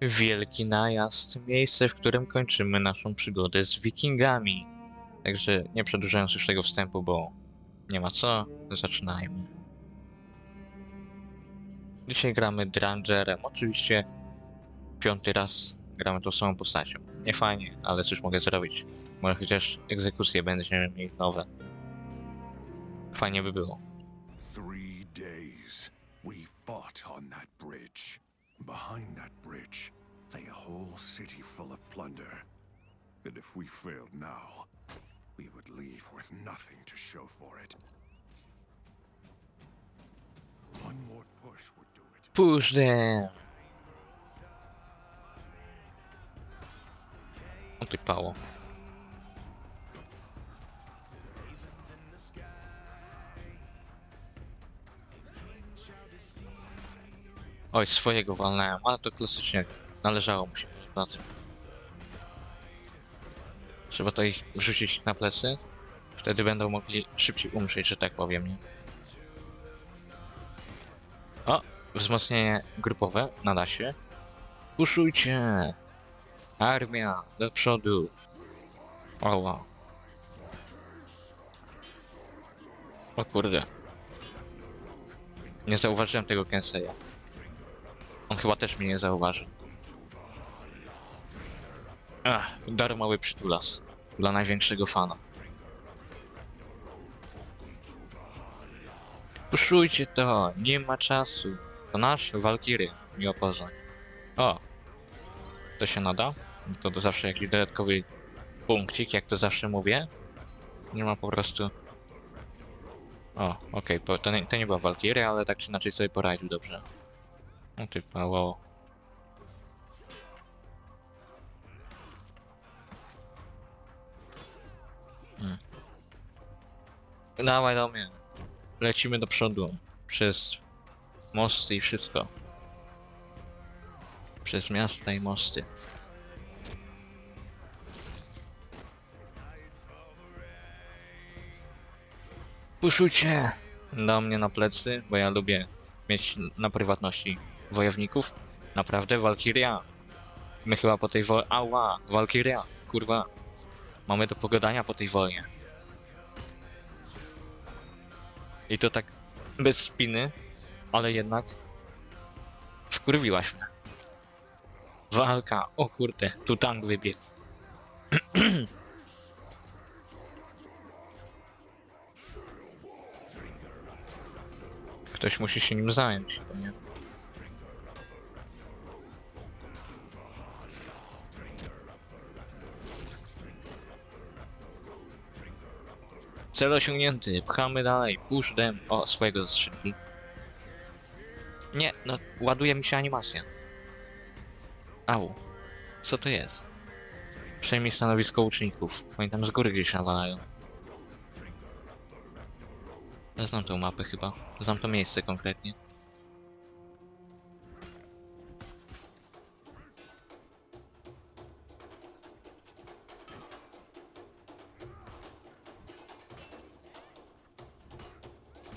wielki najazd, miejsce, w którym kończymy naszą przygodę z wikingami. Także nie przedłużając już tego wstępu, bo nie ma co, zaczynajmy. Dzisiaj gramy Drangerem, oczywiście piąty raz gramy tą samą postacią. Nie fajnie, ale cóż mogę zrobić. Może chociaż egzekucje będziemy mieli nowe. Fajnie by było. Three days we fought on that bridge. Behind that bridge lay a whole city full of plunder. And if we failed now, we would leave with nothing to show for it. One more push would do it. Push them! O Oj, swojego walnąłem, ale to klasycznie należało mu się na tym. Trzeba to ich wrzucić na plecy. Wtedy będą mogli szybciej umrzeć, że tak powiem, nie? O, wzmocnienie grupowe nada się. Puszujcie! Armia, do przodu! Oła. O kurde. Nie zauważyłem tego Kenseya. On chyba też mnie nie zauważy. Ach, darmowy przytulas. Dla największego fana. Puszujcie to, nie ma czasu. To nasz Walkiry, miło poznać. O, to się nada. To, to zawsze jakiś dodatkowy punkcik, jak to zawsze mówię. Nie ma po prostu... O, okej, po to, to nie była Walkiry, ale tak czy inaczej sobie poradził dobrze. No ty pało. Hmm. Dawaj do mnie. Lecimy do przodu. Przez mosty i wszystko. Przez miasta i mosty. Puszujcie do mnie na plecy, bo ja lubię mieć na prywatności wojowników. Naprawdę, Walkiria. My chyba po tej wojnie... Ała, Walkiria, kurwa. Mamy do pogadania po tej wojnie. I to tak bez spiny, ale jednak wkurwiłaś mnie. Walka, o kurde, tu tank wybiegł. Ktoś musi się nim zająć, to nie? Cel osiągnięty, pchamy dalej, push them. O, swojego zaszybki. Nie, no, ładuje mi się animacja. Au. Co to jest? Przejmij stanowisko uczniów. Oni tam z góry gdzieś nawalają. Znam tą mapę chyba. Znam to miejsce konkretnie.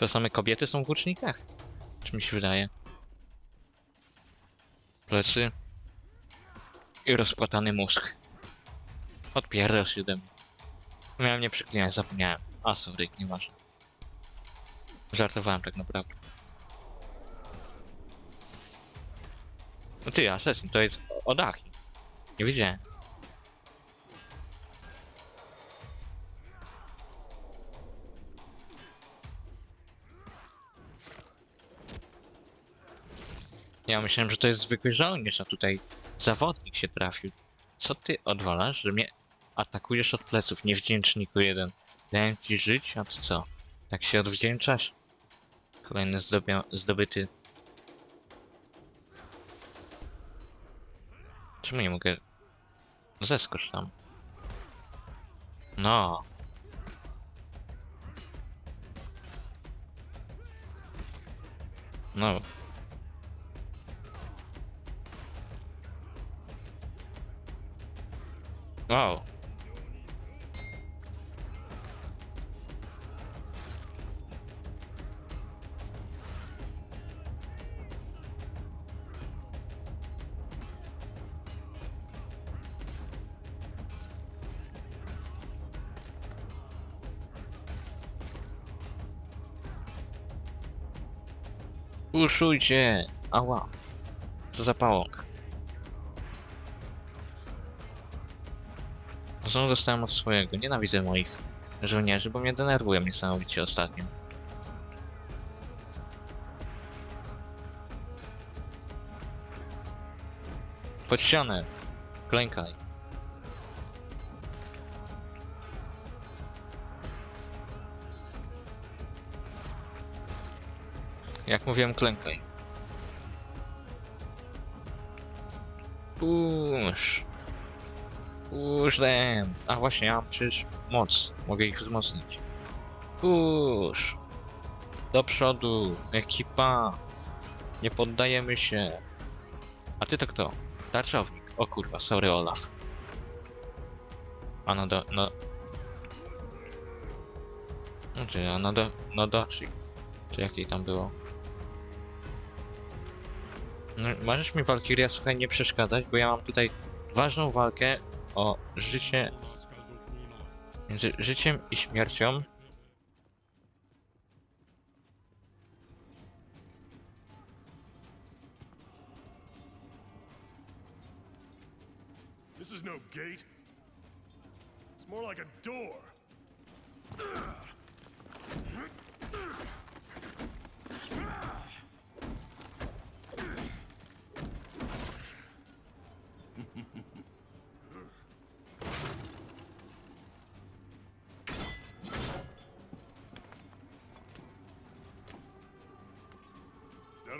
To same kobiety są w łucznikach? Czy mi się wydaje? Plecy. I rozpłatany mózg. Odpierdol się ode mnie. Miałem nie przeklinać, zapomniałem. A sorry, nieważne. Żartowałem tak naprawdę. No ty, Assassin, to jest Odachi. Nie wiedziałem. Ja myślałem, że to jest zwykły żołnierz, a tutaj zawodnik się trafił. Co ty odwalasz, że mnie atakujesz od pleców, niewdzięczniku jeden. Dałem ci żyć, a ty co? Tak się odwdzięczasz? Kolejny zdobia- zdobyty. Czemu nie mogę? Zeskocz tam. No. No. Wow. Puszujcie! Ała! Co za pałąk. Znowu dostałem od swojego. Nienawidzę moich żołnierzy, bo mnie denerwują niesamowicie ostatnio. Pod ścianę! Klękaj. Jak mówiłem, klękaj. Push. Them. A właśnie, ja mam przecież moc. Mogę ich wzmocnić. Push. Do przodu. Ekipa. Nie poddajemy się. A ty to kto? Tarczownik. O kurwa, sorry Olaf. A no do... no... Znaczy, a no do... no do... Czy, czy jakiej tam było? No, możesz mi Walkiria, słuchaj, nie przeszkadzać, bo ja mam tutaj ważną walkę o życie... Między życiem i śmiercią. This is no gate. It's more like a door.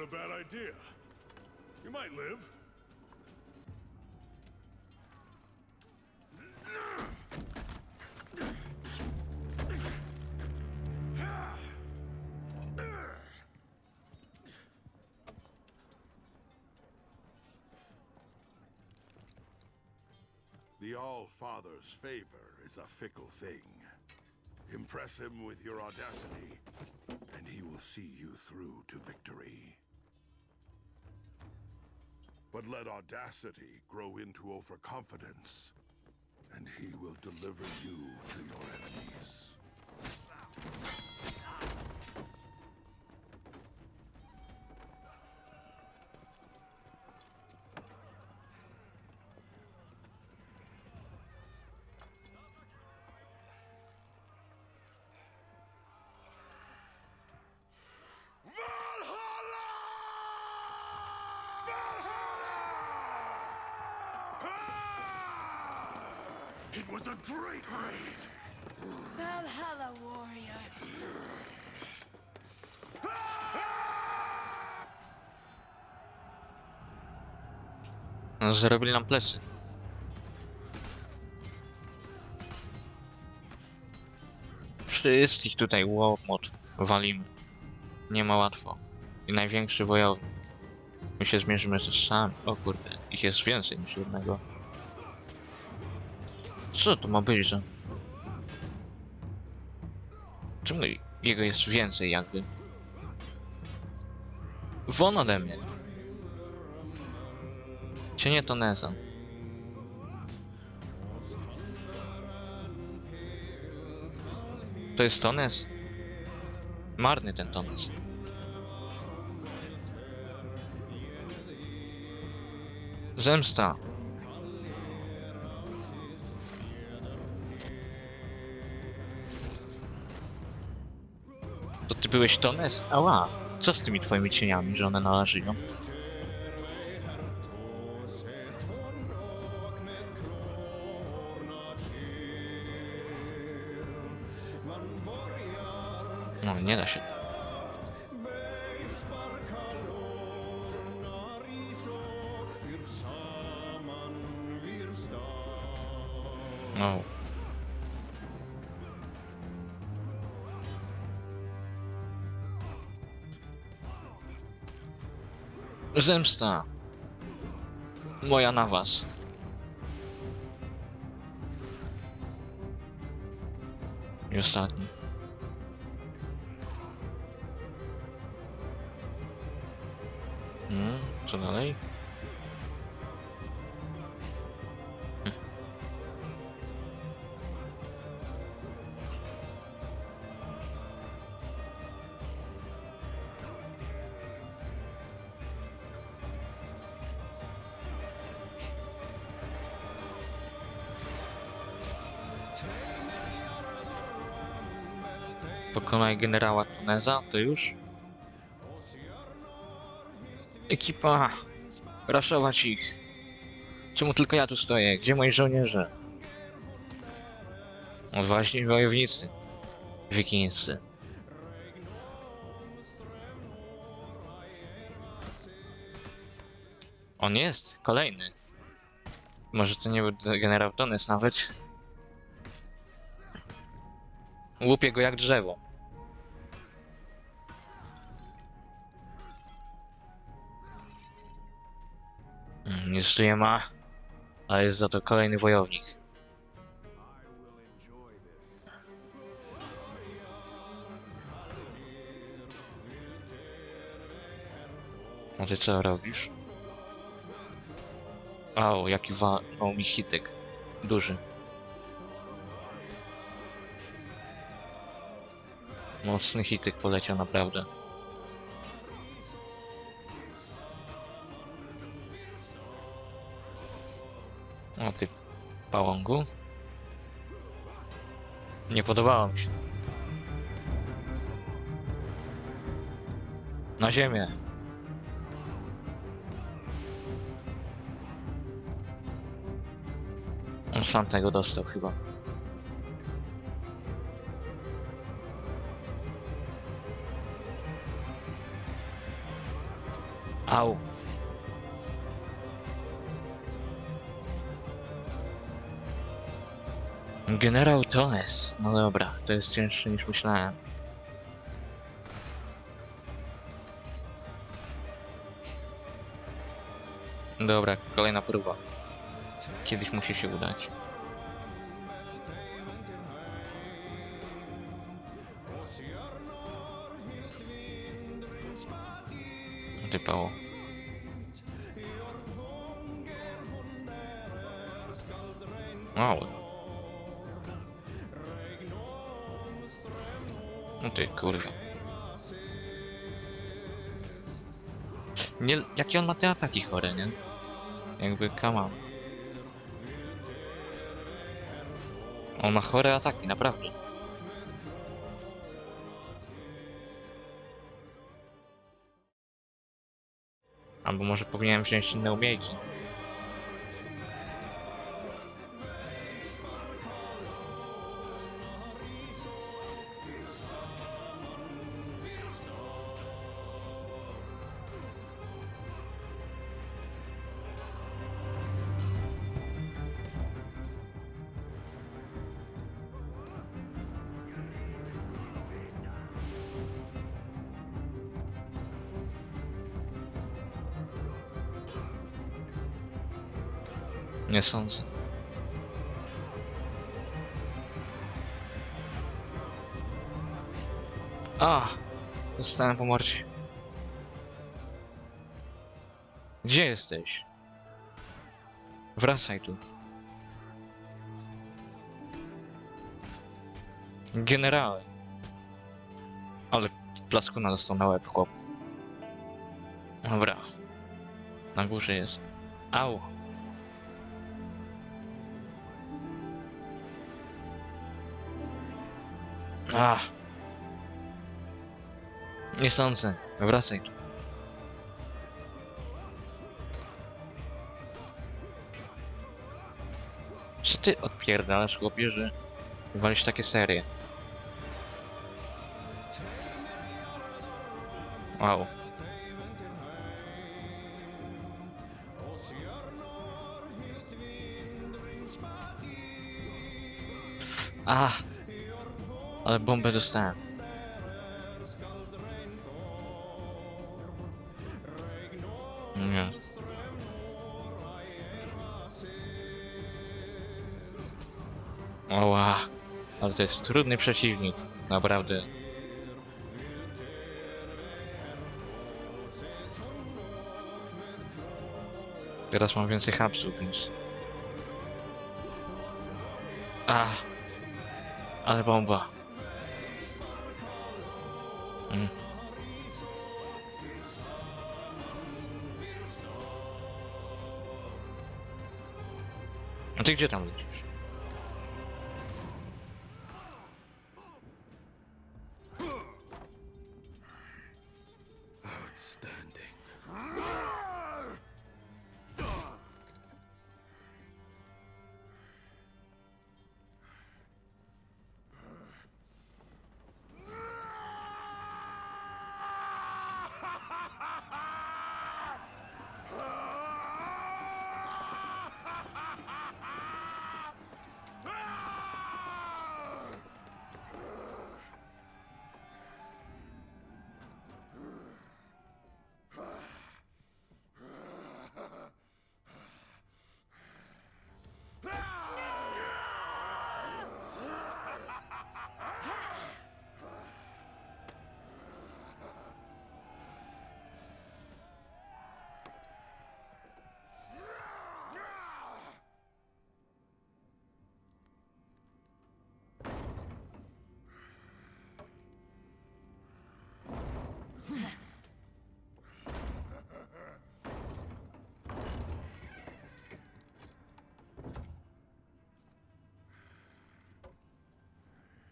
Not a bad idea. You might live. The All-Father's favor is a fickle thing. Impress him with your audacity, and he will see you through to victory. But let audacity grow into overconfidence, and he will deliver you to your enemies. It was a great raid. Valhalla warrior. No, zrobili nam plecy. Wszystkich tutaj łomot walimy. Nie ma łatwo. I największy wojownik. My się zmierzymy sami. O kurde, ich jest więcej niż jednego. Co to ma być za... Czemu jego jest więcej jakby? Won ode mnie. Cienie to Neza. To jest Tones? Marny ten Tones. Zemsta. To ty byłeś Tones? Ała. Co z tymi twoimi cieniami, że one nalażyją? No, nie da się. Zemsta. Moja na was. I ostatni. Mm, co dalej? Pokonaj generała Tuneza, to już? Ekipa! Raszować ich! Czemu tylko ja tu stoję? Gdzie moi żołnierze? Odważni wojownicy. Wikińscy. On jest, kolejny. Może to nie był generał Tones nawet. Łupię go jak drzewo. Mm, Nie ma, ale jest za to kolejny wojownik. A ty co robisz? Au, jaki walnął mi hitek. Duży. Mocny hitek poleciał naprawdę. O ty pałągu. Nie podobało mi się. Na ziemię. On sam tego dostał chyba. Au. Generał Tones. No dobra, to jest cięższe niż myślałem. Dobra, kolejna próba. Kiedyś musi się udać. Typało. Mały. No ty kurwa. Nie, jakie on ma te ataki chore, nie? Jakby on. On ma chore ataki, naprawdę. Albo może powinienem wziąć inne umiejętności. Nie sądzę. A! Dostałem po mordzie. Gdzie jesteś? Wracaj tu. Generale. Ale plaskuna dostał na łeb chłop. Dobra. Na górze jest. Au. Ach. Nie sądzę. Wracaj. Co ty odpierdalasz, chłopie, że walisz takie serie? Wow. Ah! Ale bombę dostałem. Nie. Oła. Ale to jest trudny przeciwnik. Naprawdę. Teraz mam więcej hapsów, więc... Ah. Ale bomba. A ty gdzie tam lecisz?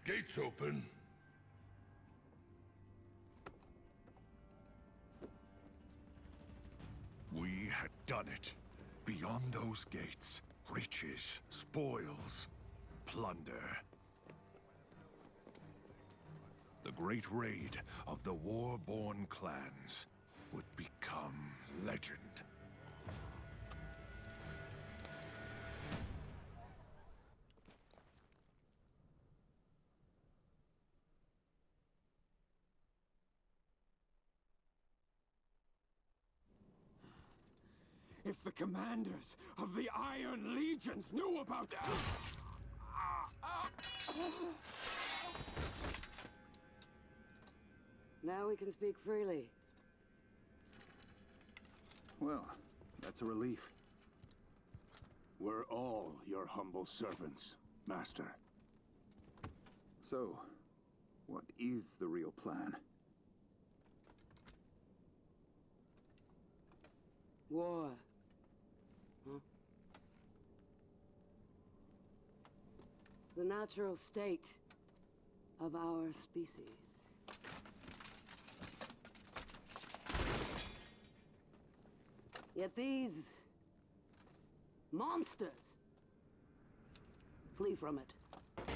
Gates open. We had done it. Beyond those gates, riches, spoils, plunder. The great raid of the war-born clans would become legend. If the commanders of the Iron Legions knew about that. Now we can speak freely. Well, that's a relief. We're all your humble servants, Master. So, what is the real plan? War. The natural state of our species. Yet these monsters flee from it.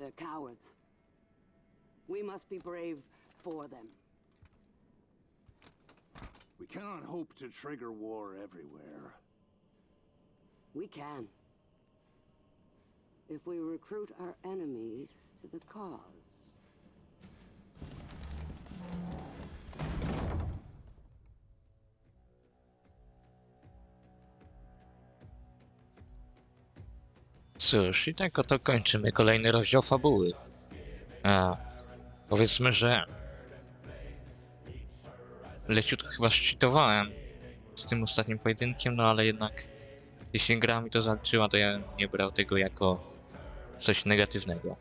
They're cowards. We must be brave for them. We cannot hope to trigger war everywhere. We can. If we recruit our enemies to the cause. Cóż, i tak oto kończymy kolejny rozdział fabuły. A, powiedzmy, że leciutko chyba szczytowałem z tym ostatnim pojedynkiem, no ale jednak jeśli gra mi to zaliczyła, to ja nie brał tego jako coś negatywnego.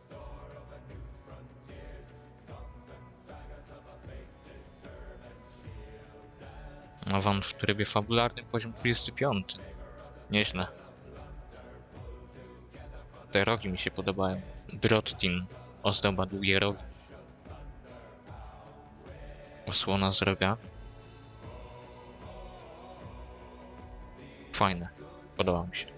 Awant w trybie fabularnym poziom 25. Nieźle. Te rogi mi się podobają. Drottin, ozdoba długie rogi. Osłona z roga. Fajne. Podoba mi się.